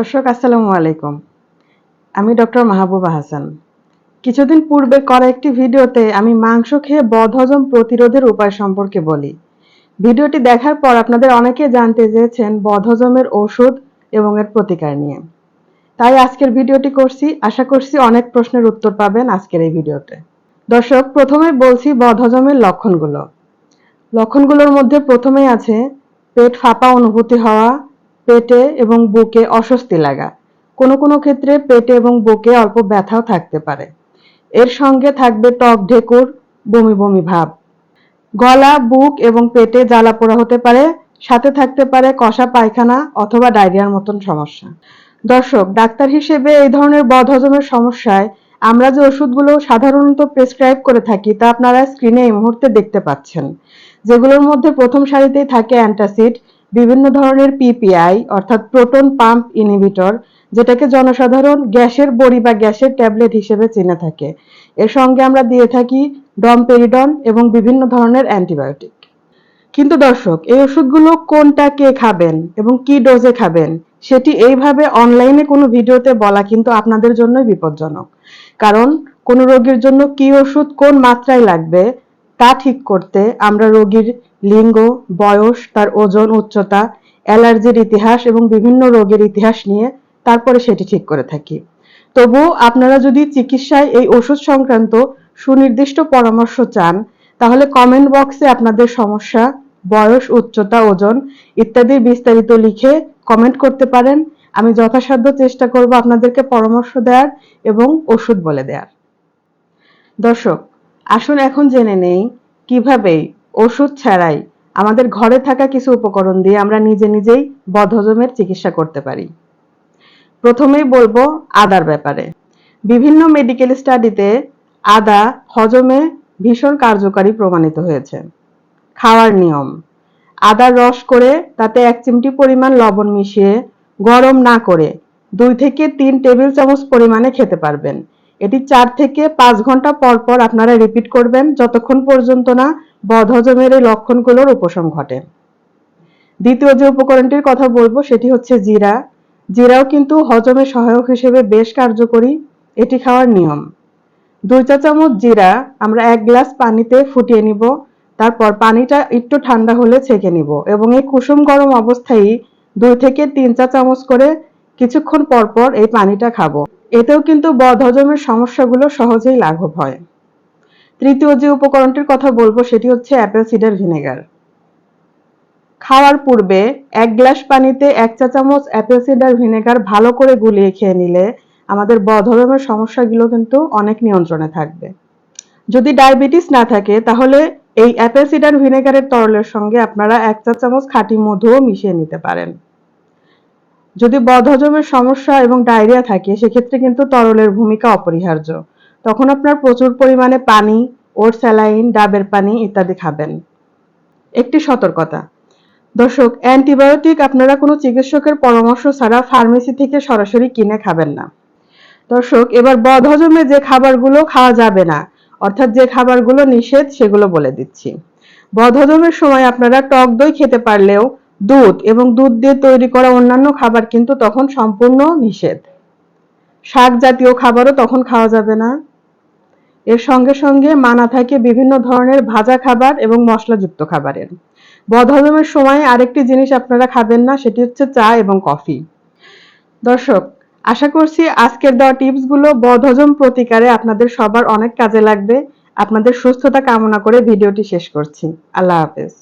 দর্শক, আসসালামু আলাইকুম। আমি ডক্টর মাহবুবা হাসান। কিছুদিন পূর্বে করা একটি ভিডিওতে আমি মাংস খেয়ে বদহজম প্রতিরোধের উপায় সম্পর্কে বলি। ভিডিওটি দেখার পর আপনাদের অনেকে জানতে চেয়েছেন বদহজমের ওষুধ এবং এর প্রতিকার নিয়ে। তাই আজকের ভিডিওটি করছি। আশা করছি অনেক প্রশ্নের উত্তর পাবেন আজকের এই ভিডিওতে। দর্শক, প্রথমে বলছি বদহজমের লক্ষণগুলো। লক্ষণগুলোর মধ্যে প্রথমেই আছে পেট ফাঁপা অনুভূতি হওয়া পেটে এবং বুকে অস্বস্তি লাগা। কোনো কোনো ক্ষেত্রে পেটে এবং বুকে অল্প ব্যথাও থাকতে পারে। এর সঙ্গে থাকবে টক ঢেকুর, বমি বমি ভাব। গলা, বুক এবং পেটে জ্বালা পোড়া হতে পারে, সাথে থাকতে পারে কষা পায়খানা অথবা ডায়রিয়ার মতন সমস্যা। দর্শক, ডাক্তার হিসেবে এই ধরনের বদহজমের সমস্যায় আমরা যে ওষুধগুলো সাধারণত প্রেসক্রাইব করে থাকি তা আপনারা স্ক্রিনে এই মুহূর্তে দেখতে পাচ্ছেন। যেগুলোর মধ্যে প্রথম সারিতেই থাকে অ্যান্টাসিড বিভিন্ন ধরনের পিপিআই অর্থাৎ প্রোটন পাম্প ইনহিবিটর যেটাকে জনসাধারণ গ্যাসের বড়ি বা গ্যাসের ট্যাবলেট হিসেবে চিনে থাকে। এর সঙ্গে আমরা দিয়ে থাকি ডমপেরিডন এবং বিভিন্ন ধরনের অ্যান্টিবায়োটিক। কিন্তু দর্শক, এই ওষুধগুলো কোনটা কে খাবেন এবং কি ডোজে খাবেন, সেটি এইভাবে অনলাইনে কোনো ভিডিওতে বলা কিন্তু আপনাদের জন্যই বিপজ্জনক। কারণ কোনো রোগীর জন্য কি ওষুধ কোন মাত্রায় লাগবে তা ঠিক করতে আমরা রোগীর লিঙ্গ, বয়স, তার ওজন, উচ্চতা, অ্যালার্জির ইতিহাস এবং বিভিন্ন রোগের ইতিহাস নিয়ে তারপরে সেটি ঠিক করে থাকি। তবু আপনারা যদি চিকিৎসায় এই ওষুধ সংক্রান্ত সুনির্দিষ্ট পরামর্শ চান, তাহলে কমেন্ট বক্সে আপনাদের সমস্যা, বয়স, উচ্চতা, ওজন ইত্যাদি বিস্তারিত লিখে কমেন্ট করতে পারেন। আমি যথাসাধ্য চেষ্টা করব আপনাদেরকে পরামর্শ দেওয়ার এবং ওষুধ বলে দেওয়ার দর্শক আসুন এখন জেনে নেই কীভাবে ওষুধ ছাড়াই আমাদের ঘরে থাকা কিছু উপকরণ দিয়ে আমরা নিজে নিজেই বদহজমের চিকিৎসা করতে পারি। প্রথমেই বলব আদার ব্যাপারে। বিভিন্ন মেডিকেল স্টাডিতে আদা হজমে ভীষণ কার্যকারী প্রমাণিত হয়েছে। খাওয়ার নিয়ম। আদার রস করে তাতে এক চিমটি পরিমাণ লবণ মিশিয়ে গরম না করে দুই থেকে তিন টেবিল চামচ পরিমাণে খেতে পারবেন। এটি চার থেকে পাঁচ ঘণ্টা পর পর আপনারা রিপিট করবেন, যতক্ষণ পর্যন্ত না বদহজমের এই লক্ষণগুলোর উপশম ঘটে। দ্বিতীয় যে উপকরণটির কথা বলব, সেটি হচ্ছে জিরা। জিরাও কিন্তু হজমে সহায়ক হিসেবে বেশ কার্যকরী, এটি খাওয়ার নিয়ম। দুই চা চামচ জিরা আমরা এক গ্লাস পানিতে ফুটিয়ে নিব, তারপর পানিটা একটু ঠান্ডা হলে ছেঁকে নিব এবং এই কুসুম গরম অবস্থায় দুই থেকে তিন চা চামচ করে কিছুক্ষণ পর পর এই পানিটা খাব। এতেও কিন্তু বদহজমের সমস্যাগুলো সহজেই লাঘব হয়। তৃতীয় যে উপকরণটির কথা বলব, সেটি হচ্ছে অ্যাপেল সিডার ভিনেগার। খাওয়ার পূর্বে এক গ্লাস পানিতে এক চা চামচ অ্যাপেল সিডার ভিনেগার ভালো করে গুলিয়ে খেয়ে নিলে আমাদের বদহজমের সমস্যাগুলো কিন্তু অনেক নিয়ন্ত্রণে থাকবে। যদি ডায়াবেটিস না থাকে, তাহলে এই অ্যাপেল সিডার ভিনেগারের তরলের সঙ্গে আপনারা এক চা চামচ খাঁটি মধুও মিশিয়ে নিতে পারেন। যদি বদহজমের সমস্যা এবং ডায়রিয়া থাকে, সেক্ষেত্রে কিন্তু তরলের ভূমিকা অপরিহার্য। তখন আপনার প্রচুর পরিমাণে পানি ওর স্যালাইন, ডাবের পানি ইত্যাদি খাবেন। একটি সতর্কতা। দর্শক, অ্যান্টিবায়োটিক আপনারা কোনো চিকিৎসকের পরামর্শ ছাড়া ফার্মেসি থেকে সরাসরি কিনে খাবেন না। দর্শক, এবার বদহজমে যে খাবারগুলো খাওয়া যাবে না, অর্থাৎ যে খাবারগুলো নিষেধ, সেগুলো বলে দিচ্ছি। বদহজমের সময় আপনারা টক দই খেতে পারলেও দুধ এবং দুধ দিয়ে তৈরি করা অন্যান্য খাবার কিন্তু তখন সম্পূর্ণ নিষেধ। শাক জাতীয় খাবারও তখন খাওয়া যাবে না। এর সঙ্গে সঙ্গে মানা থাকে বিভিন্ন ধরনের ভাজা খাবার এবং মশলাযুক্ত খাবারের। বদহজমের সময় আরেকটি জিনিস আপনারা খাবেন না, সেটি হচ্ছে চা এবং কফি। দর্শক, আশা করছি আজকের দেওয়া টিপসগুলো বদহজম প্রতিকারে আপনাদের সবার অনেক কাজে লাগবে। আপনাদের সুস্থতা কামনা করে ভিডিওটি শেষ করছি। আল্লাহ হাফেজ।